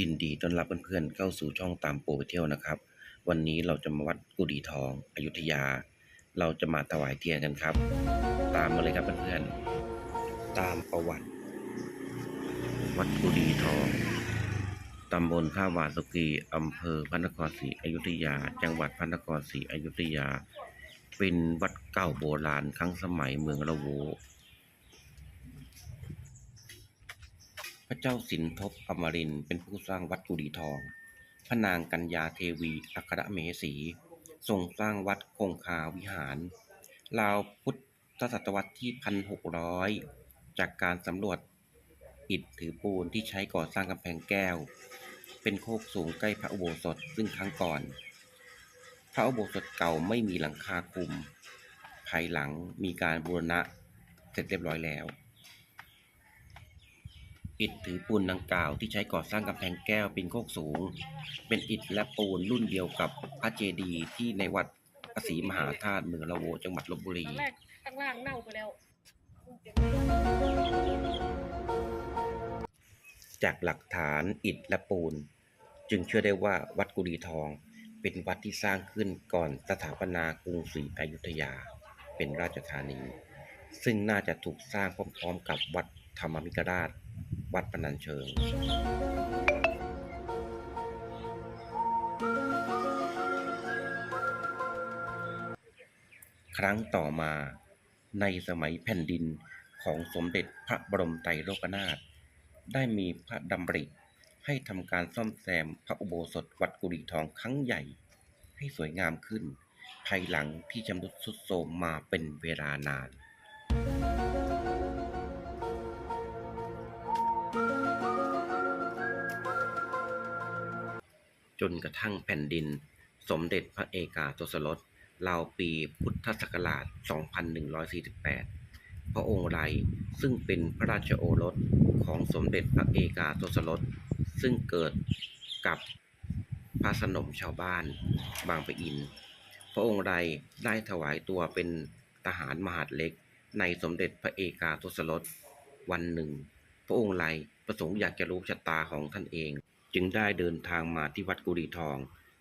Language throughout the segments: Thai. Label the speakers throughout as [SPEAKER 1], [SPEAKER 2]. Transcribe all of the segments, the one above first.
[SPEAKER 1] ยินดีต้อนรับเพื่อนๆเข้าสู่ช่องตามโปรไปเที่ยวนะครับ วันนี้เราจะมาวัดกุดีทองอยุธยา เราจะมาถวายเทียนกันครับ ตามมาเลยครับเพื่อนๆตามประวัติ วัดกุดีทองตำบลท่าวาสุกีอำเภอพระนครศรีอยุธยา จังหวัดพระนครศรีอยุธยา เป็นวัดเก่าโบราณครั้งสมัยเมืองละโว พระเจ้าสินทบอมรินเป็นผู้สร้างวัดกุดีทอง พระนางกัญญาเทวีอัครเมสีทรงสร้างวัดคงคาวิหาร ราวพุทธศตวรรษที่พันหกร้อยจากการสำรวจอิฐถือปูนที่ใช้ก่อสร้างกำแพงแก้ว เป็นโคกสูงใกล้พระอุโบสถซึ่งครั้งก่อน พระอุโบสถเก่าไม่มีหลังคาคุม ภายหลังมีการบูรณะเสร็จเรียบร้อยแล้ว อิฐถือปูนดังกล่าวที่ใช้ก่อสร้างกำแพงแก้วเป็นโคกสูง เป็นอิฐและปูนรุ่นเดียวกับพระเจดีย์ที่ในวัดพระศรีมหาธาตุเมืองละโวจังหวัดลบบุรี
[SPEAKER 2] แรกข้างล่างเน่าไปแล้ว
[SPEAKER 1] จากหลักฐานอิฐและปูน จึงเชื่อได้ว่าวัดกุดีทอง เป็นวัดที่สร้างขึ้นก่อนสถาปนากรุงศรีอยุธยา เป็นราชธานี ซึ่งน่าจะถูกสร้างพร้อมๆกับวัดธรรมมิกราช วัดพนัญเชิง ครั้งต่อมาในสมัยแผ่นดินของสมเด็จพระบรมไตรโลกนาถได้มีพระดำริให้ทำการซ่อมแซมพระอุโบสถวัดกุดีทองครั้งใหญ่ให้สวยงามขึ้น ภายหลังที่ชำรุดทรุดโทรมมาเป็นเวลานาน จนกระทั่งแผ่นดิน สมเด็จพระเอกาทศรสราวปีพุทธศักราช 2148 พระองค์ไรซึ่งเป็นพระราชโอรสของสมเด็จพระเอกาทศรสซึ่งเกิดกับพระสนมชาวบ้านบางปะอิน พระองค์ไรได้ถวายตัวเป็นทหารมหาดเล็กในสมเด็จพระเอกาทศรสวันหนึ่ง พระองค์ไรประสงค์อยากจะรู้ชะตาของท่านเอง จึงได้เดินทางมาที่วัดกุดีทอง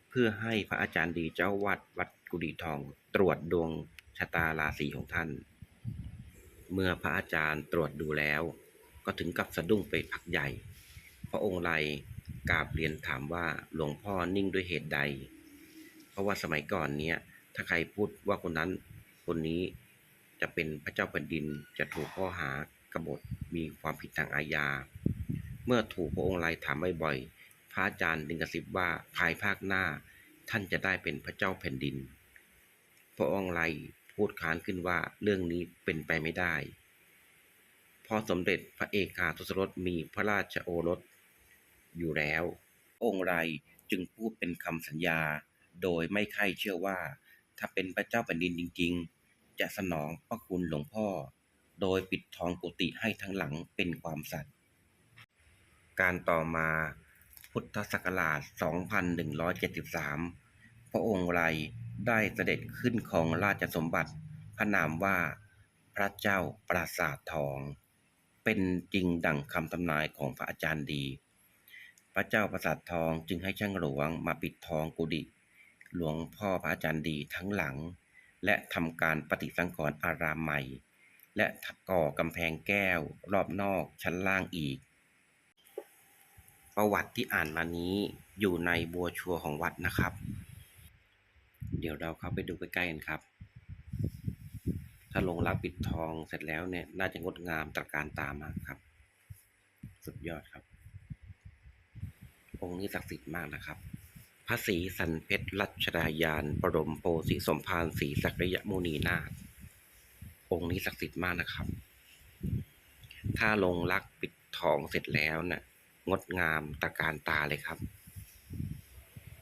[SPEAKER 1] เพื่อให้พระอาจารย์ดีเจ้าวัดวัดกุดีทอง ตรวจดวงชะตาราศีของท่าน เมื่อพระอาจารย์ตรวจดูแล้ว ก็ถึงกับสะดุ้งไปพักใหญ่ พระองค์ไรกราบเรียนถามว่าหลวงพ่อนิ่งด้วยเหตุใด เพราะว่าสมัยก่อนเนี้ยถ้าใครพูดว่าคนนั้นคนนี้จะเป็นพระเจ้าแผ่นดินจะถูกข้อหากบฏมีความผิดทางอาญา เมื่อถูกพระองค์ไรถามบ่อยๆ ระอาจารย์ดึงกระซิบว่าภายภาคหน้าท่านจะได้เป็นพระเจ้าแผ่นดิน พระองค์ไรพูดค้านขึ้นว่าเรื่องนี้เป็นไปไม่ได้ พอสมเด็จพระเอกาทศรสมีพระราชโอรสอยู่แล้ว องค์ไรจึงพูดเป็นคำสัญญา โดยไม่ใครเชื่อว่า ถ้าเป็นพระเจ้าแผ่นดินจริง ๆ จะสนองพระคุณหลวงพ่อ โดยปิดทองกุฏิให้ทั้งหลังเป็นความสัตย์การต่อมา พุทธศักราช 2173 พระองค์ไรได้เสด็จขึ้นของราชสมบัติ พระนามว่าพระเจ้าปราสาททอง เป็นจริงดั่งคำทำนายของพระอาจารย์ดี พระเจ้าปราสาททองจึงให้ช่างหลวงมาปิดทองกุฏิหลวงพ่อพระอาจารย์ดีทั้งหลัง และทำการปฏิสังขรณ์อารามใหม่ และก่อกำแพงแก้วรอบนอกชั้นล่างอีก ประวัติที่อ่านมานี้อยู่ในบัวชัวของวัดนะครับ เดี๋ยวเราเข้าไปดูใกล้ๆกันครับ ถ้าลงรักปิดทองเสร็จแล้วเนี่ยน่าจะงดงามตระการตามากครับ สุดยอดครับ องค์นี้ศักดิ์สิทธิ์มากนะครับพระศรีสันเพชรรัชดายานบรมโปสีสมภารศรีสักยมุนีนาถองค์นี้ศักดิ์สิทธิ์มากนะครับ ถ้าลงรักปิดทองเสร็จแล้วเนี่ย งดงามตะการตาเลยครับ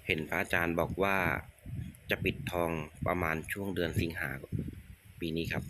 [SPEAKER 1] เห็นพระอาจารย์บอกว่าจะปิดทองประมาณช่วงเดือนสิงหาปีนี้ครับ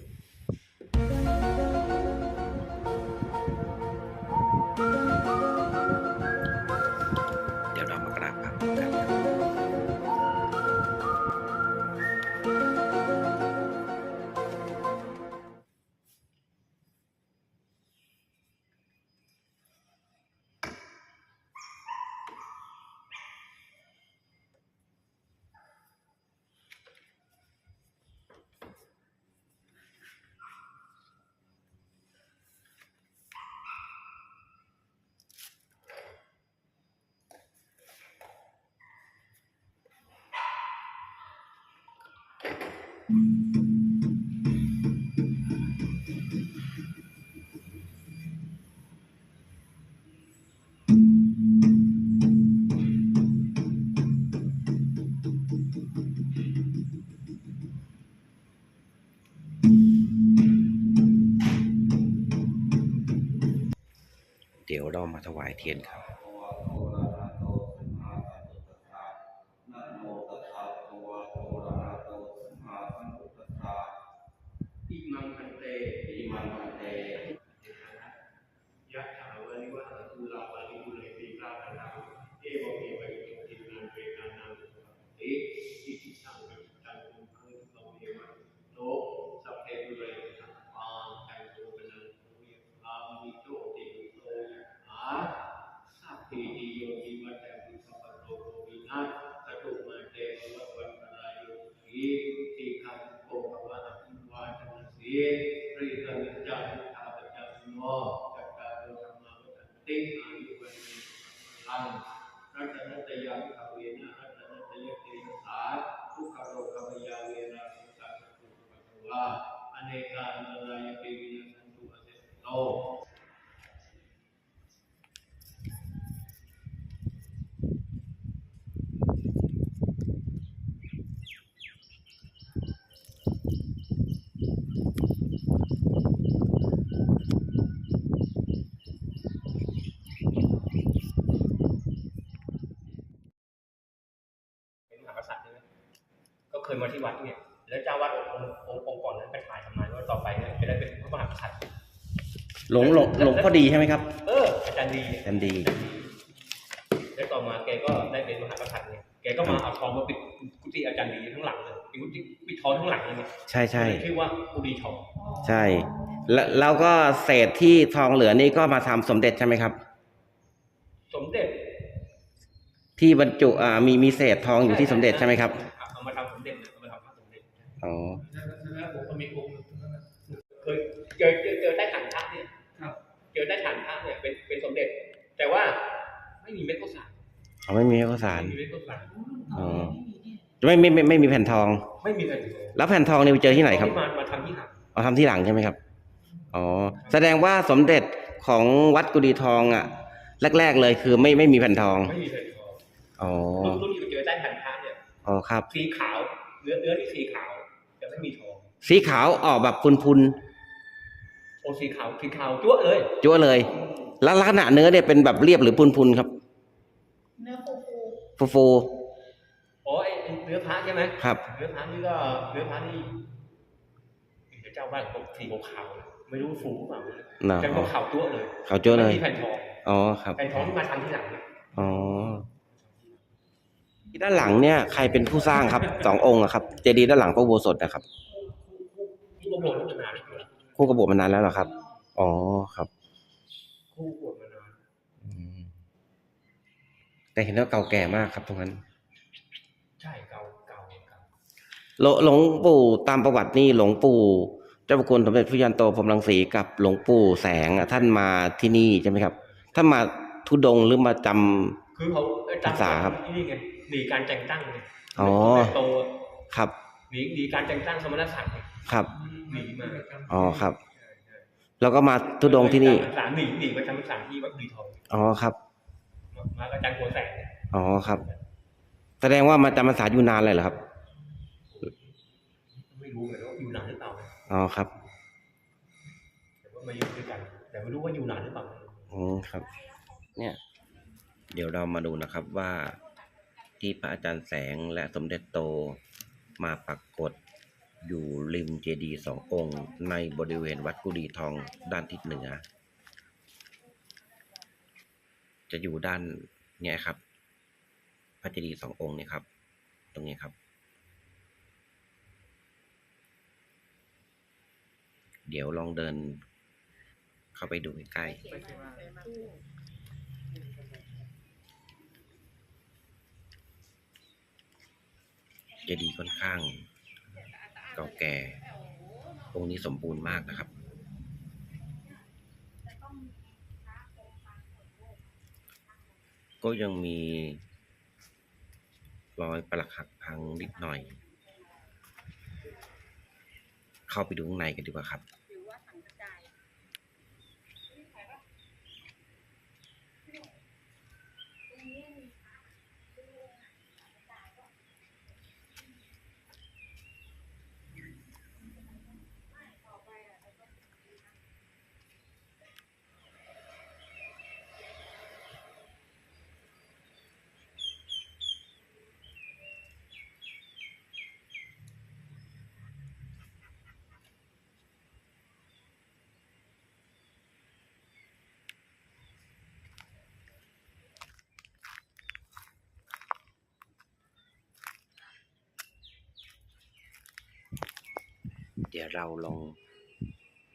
[SPEAKER 1] เดี๋ยวเรามาถวายเทียนครับ
[SPEAKER 3] อิมังคันเตอิมังคันเตยะถาวะนิวะหาตุลาปาริปุเรติกาคณังเอวเมวะอิโตทินังเวทานังเออิติสังกัจจังตุขังตุเมวะโนสัพเพปุเรติสังปาจันโทปนังโยอามิโตติโตอาสัพเพติโยติวัตตังตุสัพพะโรโควินาศสตุมาเตภวัตวันตรายโยทีติขังโกภวะอภิวาทนาสีริกนิจจานุภาปจันโนจัตตารุธรรมาวัฏันติอายุวันเนลัง รัตนัตยังภเวนะรัตนัตยเตนะสาทุกขโรคมยาเวนะสุตตะสุปะทวาอเนกาอันตรายเปวินาสันตุอเสสโต
[SPEAKER 4] เป็นมหากษัตริย์ใช่ไหมก็เคย มาที่วัดเนี่ยแล้วเจ้าวัดองค์องค์องค์ก่อนนั้นไปถ่ายทำไมว่าต่อไปเนี่ยจะได้เป็นพระมหากษัตริย์
[SPEAKER 1] หลงหลงหลงพ่อดีใช่ไหมครับ
[SPEAKER 4] เอออาจารย์ดี
[SPEAKER 1] แอมดี
[SPEAKER 4] แล้วต่อมาแกก็ได้เป็นมหากษัตริย์เนี่ยแกก็มาเอาทองมาปิดกุฏิอาจารย์ดีทั้งหลังเลยปิดกุฏิปิดทองทั้งหลังเลยเนี่ย
[SPEAKER 1] ใช่ใช่
[SPEAKER 4] ชื่อว่ากุฏิทอง
[SPEAKER 1] ใช่ แล้วแล้วก็เศษที่ทองเหลือนี่ก็มาทำสมเด็จใช่ไหมครับ
[SPEAKER 4] สมเด็จ
[SPEAKER 1] ที่บรรจุอ่ามีมีเศษทองอยู่ที่สมเด็จใช่ไหมครับ
[SPEAKER 4] อ๋อ
[SPEAKER 3] แล้วผมก็มีองค์หนึ่งเท่านั้นนะ
[SPEAKER 4] เคยเจอเจอเจอใต้ฐานพระเนี่ย
[SPEAKER 3] ครับ
[SPEAKER 4] เจอใต้ฐานพระเนี่ยเป็นเป็นสมเด็จ แต่ว่าไม่มีเม็ดข้าวสาร
[SPEAKER 1] เขาไม่มีข้าวสาร
[SPEAKER 4] ไม่มีเม็ดข้าวสาร
[SPEAKER 1] อ๋อไม่ไม่ไม่ไม่มีแผ่นทอง
[SPEAKER 4] ไม่มีเลย
[SPEAKER 1] แล้วแผ่นทองนี่ไปเจอที่ไหนครับ
[SPEAKER 4] ที่มามาทำที่หลัง
[SPEAKER 1] เอาทำที่หลังใช่ไหมครับอ๋อแสดงว่าสมเด็จของวัดกุดีทองอะ แรก ๆ เลยคือไม่ไม่มีแผ่นทอง
[SPEAKER 4] ไม่มีเลยทอง
[SPEAKER 1] อ๋อ
[SPEAKER 4] รุ่นรุ่นที่ไปเจอใต้ฐานพระเนี่ย
[SPEAKER 1] อ๋อครับ
[SPEAKER 4] สีขาวเนื้อเนื้อนี่สีขาวแต่ ไม่มีทอง
[SPEAKER 1] สีขาวออกแบบพุน
[SPEAKER 4] โอสีขาวสีขาวจั่วะเลย
[SPEAKER 1] ๆจั่วเลย แล้วลักษณะเนื้อเนี่ยเป็นแบบเรียบหรือพุนๆครับ
[SPEAKER 2] เนื้อฟูฟู
[SPEAKER 1] ฟู
[SPEAKER 4] อ๋อไอ้ไอ้เนื้อพระใช่ไหม
[SPEAKER 1] ๆครับ
[SPEAKER 4] เนื้อพระนี่ก็เนื้อพระนี่เดี๋ยวเจ้าบ้านเขาสีขาวๆนะไม่รู้ฟูหรือเปล่า
[SPEAKER 1] น่ะ
[SPEAKER 4] แต่เขาขาวจั่วะเลย
[SPEAKER 1] เขาจั่วเลย
[SPEAKER 4] ไม่มีแผ่นทอง
[SPEAKER 1] อ๋อครับ
[SPEAKER 4] แผ่นทองที่มาทำที่หลังเนี่ย
[SPEAKER 1] อ๋อที่ ด้านหลังเนี่ยใครเป็นผู้สร้างครับสององค์อะครับ เจดีย์ด้านหลังพระอุโบสถนะครับ
[SPEAKER 4] ที่รวบรวมมานานแล้ว
[SPEAKER 1] คู่กระบวมมานานแล้วเหรอครับ อ๋อครับ
[SPEAKER 4] คู่บวชมานาน
[SPEAKER 1] อืมแต่เห็นว่าเก่าแก่มากครับตรงนั้น
[SPEAKER 4] ใช่เก่าเก่าเก่า
[SPEAKER 1] หลวหลวงปู่ตามประวัตินี่หลวงปู่เจ้าพระคุณสมเด็จพระยันโตพรหมรังสีกับหลวงปู่แสงอะท่านมาที่นี่ใช่ไหมครับท่านมาทุดงค์หรือมาจำ
[SPEAKER 4] คือเขาเอ้ย
[SPEAKER 1] ศึกษาครับ
[SPEAKER 4] นี่ไง หนีการแต่งตั้งไง
[SPEAKER 1] อ๋อ
[SPEAKER 4] โต
[SPEAKER 1] ครับ
[SPEAKER 4] หนีหนีการแต่งตั้งสมณศักดิ์ไง
[SPEAKER 1] ครับ
[SPEAKER 4] หนีมา
[SPEAKER 1] อ๋อครับแล้วก็มาทุดงค์ที่นี่
[SPEAKER 4] สารหนีหนีมาทำสารที่วัดดีทอง
[SPEAKER 1] อ๋อครับ
[SPEAKER 4] มามาอาจารย์หัวแสงเนี่ย
[SPEAKER 1] อ๋อครับ แสดงว่ามาจำพรรษาอยู่นานเลยเหรอครับ
[SPEAKER 4] ไม่รู้เหมือนกันว่าอยู่นานหรือเปล่านะ
[SPEAKER 1] อ๋อครับ
[SPEAKER 4] แต่ว่ามาอยู่ด้วยกัน แต่ไม่รู้ว่าอยู่นานหรือเปล่า
[SPEAKER 1] อืมครับ เนี่ย เดี๋ยวเรามาดูนะครับว่า ที่พระอาจารย์แสงและสมเด็จโตมาปรากฏอยู่ริมเจดีย์สององค์ในบริเวณวัดกุดีทองด้านทิศเหนือ จะอยู่ด้านเนี่ยครับ พระเจดีย์สององค์เนี่ยครับ ตรงนี้ครับ เดี๋ยวลองเดินเข้าไปดูใกล้ๆ เจดีย์ค่อนข้างเก่าแก่องค์นี้สมบูรณ์มากนะครับ ก็ยังมีรอยปรักหักพังนิดหน่อย เข้าไปดูข้างในกันดีกว่าครับ
[SPEAKER 2] หรือว่าสังกระจายนี่ใครปะตรงนี้มีพระดูสังกระจายก็ ไม่ต่อไปอะแล้วก็
[SPEAKER 1] เดี๋ยวเราลอง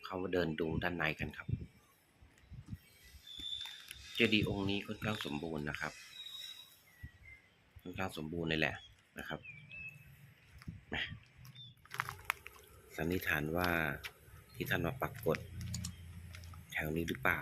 [SPEAKER 1] เข้าเดินดูด้านในกันครับ เจดีย์องค์นี้ค่อนข้างสมบูรณ์นะครับ ค่อนข้างสมบูรณ์เลยแหละนะครับสันนิษฐานว่าที่ท่านมาปักกดแถวนี้หรือเปล่า